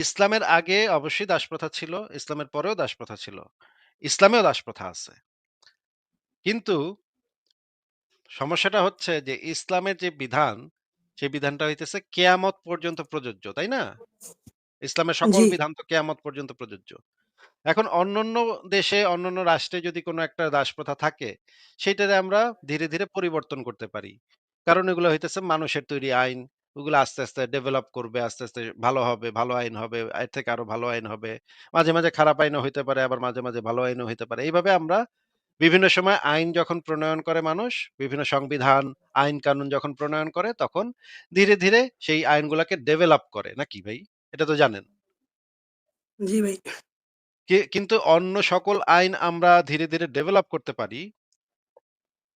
ইসলামের আগে অবশ্যই দাসপ্রথা ছিল। ইসলামের পরেও দাসপ্রথা ছিল। ইসলামেও দাসপ্রথা আছে। কিন্তু সমস্যাটা হচ্ছে যে ইসলামের যে বিধান, সেই বিধানটা হইতেছে কেয়ামত পর্যন্ত প্রযোজ্য, তাই না? ইসলামের সকল বিধান তো কেয়ামত পর্যন্ত প্রযোজ্য। এখন অন্যান্য দেশে, অন্যান্য রাষ্ট্রে যদি কোনো একটা দাসপ্রথা থাকে, সেইটারে আমরা ধীরে, ধীরে পরিবর্তন করতে পারি। কারণ এগুলো হইতেছে মানুষের তৈরি আইন। ওগুলো আস্তে, আস্তে ডেভেলপ করবে, আস্তে, আস্তে ভালো হবে, ভালো আইন হবে, এর থেকে আরও ভালো আইন হবে। মাঝে, মাঝে খারাপ আইনও হইতে পারে, আবার মাঝে, মাঝে ভালো আইনও হইতে পারে। এইভাবে আমরা বিভিন্ন সময় আইন যখন প্রণয়ন করে মানুষ, বিভিন্ন সংবিধান, আইন-কানুন যখন প্রণয়ন করে, তখন ধীরে, ধীরে সেই আইনগুলাকে ডেভেলপ করে, নাকি ভাই? এটা তো জানেন। জি ভাই। কিন্তু অন্য সকল আইন আমরা ধীরে, ধীরে ডেভেলপ করতে পারি।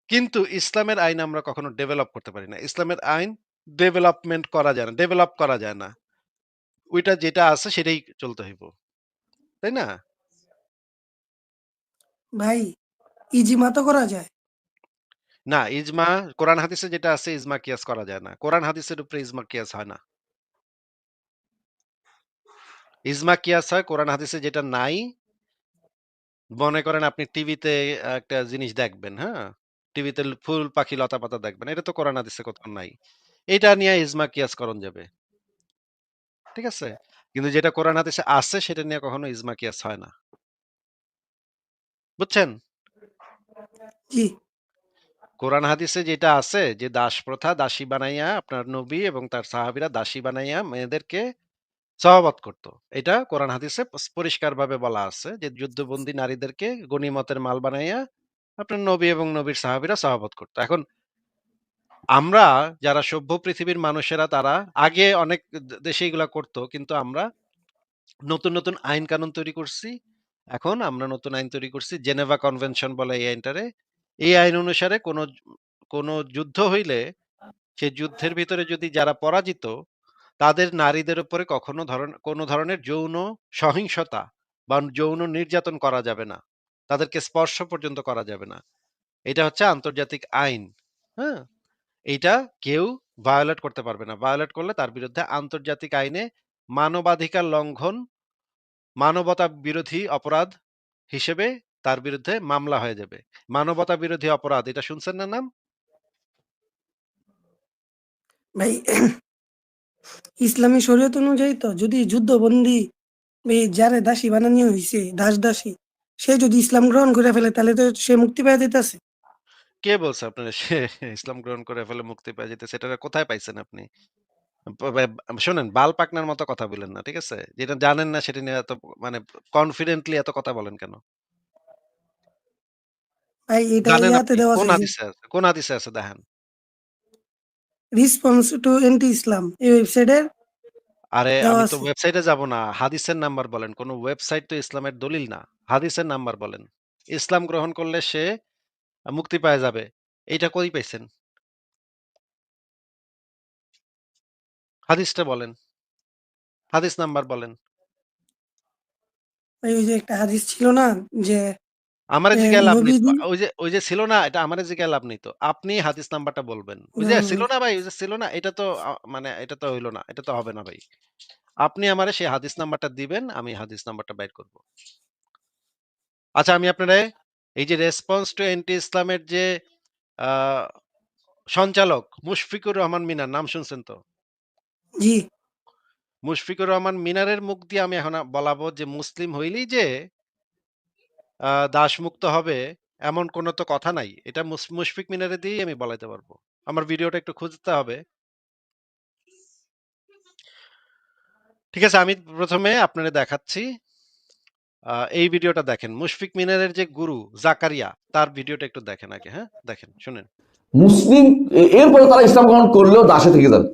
কিন্তু ইসলামের আইন আমরা কখনো ডেভেলপ করতে পারি না। ইসলামের আইন ডেভেলপমেন্ট করা যায় না, ডেভেলপ করা যায় না। ওইটা যেটা আছে সেটাই চলতে হইব। তাই না? ভাই, ইজিমা তো করা যায়। না, ইজমা কোরআন হাদিসে যেটা আছে ইজমা কিয়াস করা যায় না। কোরআন হাদিসের উপরে ইজমা কিয়াস হয় না। ইজমা কিয়াস হয় কোরআন হাদিসে যেটা নাই মনে করেন আপনি টিভিতে একটা জিনিস দেখবেন, হ্যাঁ? টিভিতে ফুল, পাখি, লতাপাতা দেখবেন। এটা তো কোরআন হাদিসে কোথাও নাই। এটা নিয়ে ইজমা কিয়াস করণ যাবে। ঠিক আছে? কিন্তু যেটা কোরআন হাদিসে আছে সেটা নিয়ে কখনো ইজমা কিয়াস হয় না। বুঝছেন? জি। কোরআন হাদিসে যেটা আছে যে দাসপ্রথা, দাসী বানাইয়া আপনার নবী এবং তার সাহাবীরা দাসী বানাইয়া মেয়েদেরকে সহবত করত। এটা কোরআন হাদিসে পরিষ্কারভাবে বলা আছে যে যুদ্ধবন্দী নারীদেরকে গনিমতের মাল বানাইয়া আপনার নবী এবং নবীর সাহাবীরা সহবত করত। এখন আমরা যারা সভ্য পৃথিবীর মানুষেরা তারা আগে অনেক দেশে এগুলা করতো কিন্তু আমরা নতুন, নতুন আইন-কানুন তৈরি করছি। এখন আমরা নতুন আইন তৈরি করছি। জেনেভা কনভেনশন বলে এই আইনটারে। এই আইন অনুসারে কোন কোন যুদ্ধ হইলে সে যুদ্ধের ভিতরে যদি যারা পরাজিত তাদের নারীদের উপরে কখনো ধরন কোন ধরনের যৌন সহিংসতা বা যৌন নির্যাতন করা যাবে না। তাদেরকে স্পর্শ পর্যন্ত করা যাবে না। এটা হচ্ছে আন্তর্জাতিক আইন। হ্যাঁ? এইটা কেউ ভায়োলেট করতে পারবে না। ভায়োলেট করলে তার বিরুদ্ধে আন্তর্জাতিক আইনে মানবাধিকার লঙ্ঘন, মানবতা বিরোধী অপরাধ হিসেবে তার বিরুদ্ধে মামলা হয়ে যাবে। মানবতা বিরোধী অপরাধ এটা শুনছেন না নাম? ভাই ইসলামী শরীয়ত অনুযায়ী তো যদি যুদ্ধবন্দী যারে দাসী বানানি হয়েছে দাস-দাসী, সে যদি ইসলাম গ্রহণ করে ফেলে তাহলে তো সে মুক্তি পাইয়া যাইতাছে। কে বলছে আপনারে সে ইসলাম গ্রহণ করে ফেলে মুক্তি পেয়ে যাইতেছে? এটা কোথায় পাইছেন আপনি? শোনেন বাল পাকনার মতো কথা বলেন না। ঠিক আছে? যেটা জানেন না সেটা নিয়ে এত মানে কনফিডেন্টলি এত কথা বলেন কেন? ভাই এটা জানেন ইয়াতে দেওয়া কোন হাদিসে আছে? কোন হাদিসে আছে দেখান। রেসপন্স টু এন্টি ইসলাম এই ওয়েবসাইটের আরে আমি তো ওয়েবসাইটে যাব না। হাদিসের নাম্বার বলেন। কোন ওয়েবসাইট তো ইসলামের দলিল না। হাদিসের নাম্বার বলেন। ইসলাম গ্রহণ করলে সে মুক্তি পাওয়া যাবে। এইটা কই পাইছেন? হাদিসটা বলেন। হাদিস নাম্বার বলেন। ওই যে একটা হাদিস ছিল না যে আমারে জিগায় লাভ নেই ওই যে ওই যে ছিল না এটা আমারে জিগায় লাভ নেই তো। আপনি হাদিস নাম্বারটা বলবেন। ওই যে ছিল না ভাই, ওই যে ছিল না এটা তো মানে এটা তো হইল না। এটা তো হবে না ভাই। আপনি আমারে সেই হাদিস নাম্বারটা দিবেন, আমি হাদিস নাম্বারটা বাইর করব। আচ্ছা আমি আপনারে এই যে রেসপন্স টু এন্টি ইসলামের যে সঞ্চালক মুশফিকুর রহমান মিনার নাম শুনছেন তো? জি। মুশফিকুর রহমান মিনারের মুখ দিয়ে আমি এখন বলাবো যে মুসলিম হইলেই যে দাসমুক্ত হবে এমন কোন তো কথা নাই। এটা মুশফিক মিনারে দিয়েই আমি বলাইতে পারব আমার ভিডিওটা একটু খুঁজতে হবে। ঠিক আছে আমি ১ম এ আপনারে দেখাচ্ছি। আ এই ভিডিওটা দেখেন। মুশফিক মিনারের যে গুরু জাকারিয়া তার ভিডিওটা একটু দেখেন আগে, হ্যাঁ? দেখেন, শুনেন। মুসলিম এরপরে তারা ইসলাম গ্রহণ করলেও দাসে থেকে যাবে।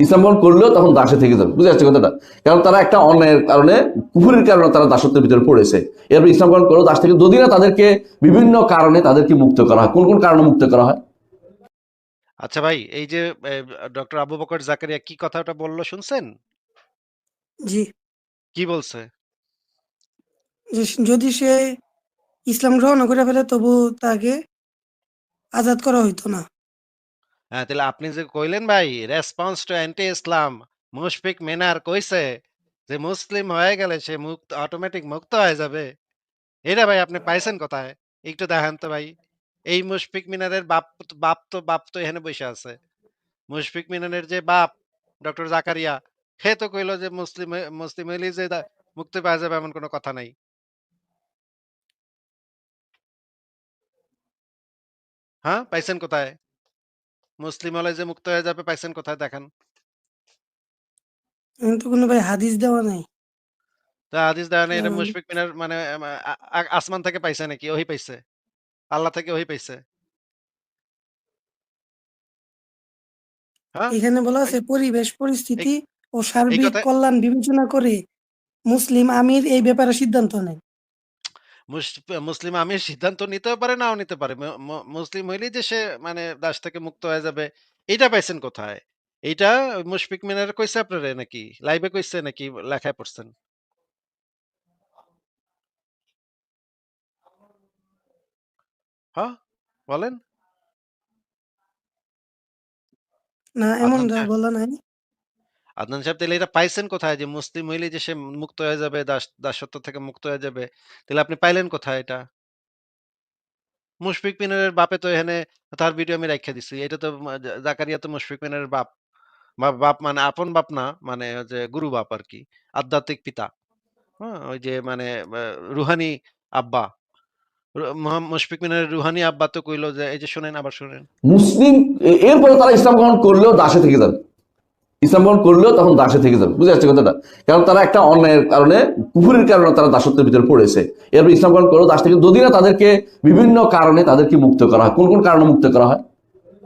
ইসলাম গ্রহণ করলেও তখন দাসে থেকে যাবে। বুঝে যাচ্ছে কথাটা? কারণ তারা একটা অন্যায়ের কারণে কুফুরির কারণে তারা দাসত্বের ভিতরে পড়েছে। এরপর ইসলাম গ্রহণ করলেও দাস থেকে যদি না তাদেরকে বিভিন্ন কারণে তাদেরকে মুক্ত করা হয়। কোন, কোন কারণে মুক্ত করা হয়? আচ্ছা ভাই এই যে ডক্টর আবু বকর জাকারিয়া কি কথাটা বলল শুনছেন? জি। কি বলছে? যদি সে ইসলাম গ্রহণ করে ফেলে তবু তাকে আজাদ করা হইতো না। হ্যাঁ, তাহলে আপনি যে কইলেন ভাই response to anti Islam Mushfiq Minar কইছে যে মুসলিম হয়ে গেলে সে মুক্ত অটোমেটিক মুক্ত হয়ে যাবে। এটা ভাই আপনি পাইছেন কোথায়? একটু দেখান তো ভাই। এই মুশফিক মিনারের বাপ বাপ তো বাপ তো এখানে বইসা আছে। মুশফিক মিনারের যে বাপ ডক্টর জাকারিয়া সে তো কইল যে মুসলিম মুসলিম হইলেই যে মুক্তি পাওয়া যাবে এমন কোনো কথা নাই। হ্যাঁ, পাইছেন কোথায়? মুসলিম হলে যে মুক্ত হয়ে যাবে পাইছেন কোথায় দেখান? কোনো ভাই হাদিস দেওয়া নাই। তা হাদিস দেওয়া নাই এটা মুশফিক মিনার মানে আসমান থেকে পাইছে নাকি? ওহী পাইছে? আল্লাহ থেকে ওহী পাইছে? হ্যাঁ? এখানে বলা আছে পরিবেশ পরিস্থিতি ও সার্বিক কল্যাণ বিবেচনা করে মুসলিম আমির এই ব্যাপারে সিদ্ধান্ত নেন। মুস মুসলিম আমির সিদ্ধান্ত নিতেও পারে নাও নিতে পারে। ম ম মুসলিম হইলেই যে সে মানে দাস থেকে মুক্ত হয়ে যাবে এইটা পাইছেন কোথায়? এইটা মুশফিক মিনার কইছে আপনারে নাকি? লাইভে কইছে নাকি লেখায় পড়ছেন? হ্যাঁ, বলেন? না এমনটা সাহেব বলা নাই। আদনান সাহেব তাইলে এটা পাইছেন কোথায় যে মুসলিম হইলেই যে সে মুক্ত হয়ে যাবে, দাস দাসত্ব থেকে মুক্ত হয়ে যাবে। তাইলে আপনি পাইলেন কোথায় এটা? মুশফিক মিনারের বাপে তো এখানে তার ভিডিও আমি রাইখা দিছি। এটা তো জাকারিয়া তো মুশফিক মিনারের বাপ। বাপ মানে আপন বাপ না, মানে যে গুরু বাপ আরকি। আধ্যাত্মিক পিতা। হ্যাঁ? ওই যে মানে রুহানি আব্বা। মুশফিক মিনারের রুহানি আব্বা তো কইল যে এই যে শোনেন আবার শোনেন। মুসলিম এরপরে তারা ইসলাম গ্রহণ করলেও দাসে থেকে যাবে। ইসলাম গ্রহণ করলেও তখন দাসে থেকে যাবে। বুঝে যাচ্ছে কথাটা? কারণ তারা একটা অন্যায়ের কারণে কুফুরির কারণে তারা দাসত্বের ভিতরে পড়েছে। এরপর ইসলাম গ্রহণ করলেও দাস থেকে যদি না তাদেরকে বিভিন্ন কারণে তাদেরকে মুক্ত করা হয়। কোন, কোন কারণে মুক্ত করা হয়?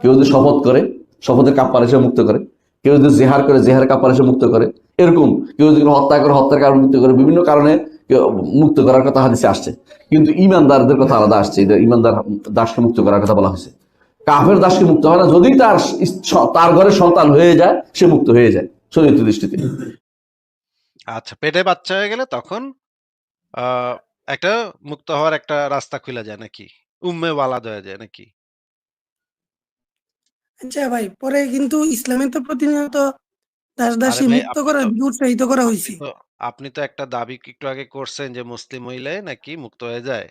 কেউ যদি শপথ করে, শপথের কাপ্পারা হিসেবে মুক্ত করে। কেউ যদি জেহার করে, জেহার কাপ্পারা হিসেবে মুক্ত করে। এরকম কেউ যদি হত্যা করে, হত্যার কারণে মুক্ত করে। বিভিন্ন কারণে মুক্ত করার কথা হাদিসে আসছে। কিন্তু ইমানদারদের কথা আলাদা আসছে। ইমানদার দাসকে মুক্ত করার কথা বলা হয়েছে। কাফের দাসকে মুক্ত হয় না যদি তার তার ঘরে সন্তান হয়ে যায় সে মুক্ত হয়ে যায় শরীয়ত দৃষ্টিতে আচ্ছা পেটে বাচ্চা হয়ে গেলে তখন একটা মুক্ত হওয়ার একটা রাস্তা খুইলা যায় নাকি? উম্মে ওয়ালাদ হয়ে যায় নাকি? আচ্ছা ভাই পরে কিন্তু ইসলামে তো প্রতিনিয়ত আরে দাস-দাসী ভাই মুক্ত দিকে উৎসাহিত করা। তো আপনি তো একটা দাবি একটু আগে করছেন যে মুসলিম হইলে নাকি মুক্ত হয়ে যায়।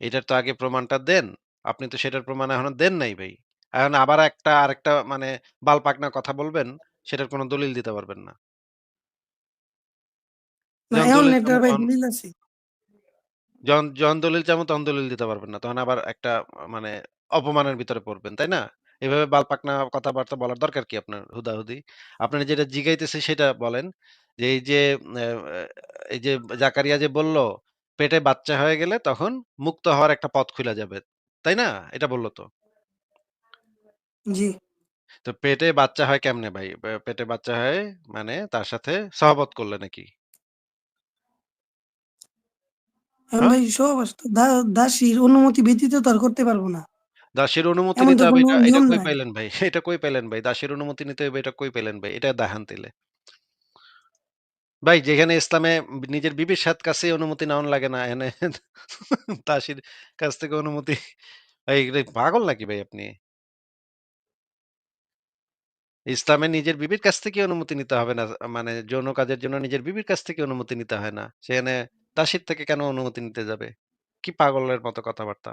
এটার তো আগে প্রমাণটা দেন। আপনি তো সেটার প্রমাণ এখনও দেন নাই ভাই। এখন আবার একটা আরেকটা মানে বালপাকনা কথা বলবেন, সেটার কোনো দলিল দিতে পারবেন না। যখন দলিল যখন চাবো তখন দলিল দিতে পারবেন না। তখন আবার একটা মানে অপমানের ভিতরে পড়বেন, তাই না? এভাবে বালপাকনা কথাবার্তা বলার দরকার কি আপনার হুদাহুদি? আপনার যেটা জিগাইতেছি সেটা বলেন। যে এই যে এই যে জাকারিয়া যে বলল, পেটে বাচ্চা হয়ে গেলে তখন মুক্ত হওয়ার একটা পথ খুলে যাবে। তাই না? এটা বলল তো। জি। তো পেটে বাচ্চা হয় কেমনে ভাই? পে পেটে বাচ্চা হয় মানে তার সাথে সহবত করলে নাকি? হ্যাঁ? ভাই সহবাস তো দা দাসীর অনুমতি ব্যতীত তো আর করতে পারব না। দাসের অনুমতি এমন নিতে তো হবে কোনো এটা এটা নিয়ম কই নাই। পাইলেন ভাই? এটা কই পাইলেন ভাই? দাসের অনুমতি নিতে হবে এটা কই পাইলেন ভাই? এটা দেখান তাইলে। ভাই যেখানে ইসলামে নিজের বিবির সাথ কাছেই অনুমতি নেওয়ান লাগে না, এনে দাসীর কাছ থেকে অনুমতি ভাই পাগল নাকি ভাই আপনি? ইসলামে নিজের বিবির কাছ থেকে অনুমতি নিতে হবে না। মানে যৌন কাজের জন্য নিজের বিবির কাছ থেকে অনুমতি নিতে হয় না। সেখানে তাসির থেকে কেন অনুমতি নিতে যাবে? কি পাগলের মতো কথাবার্তা?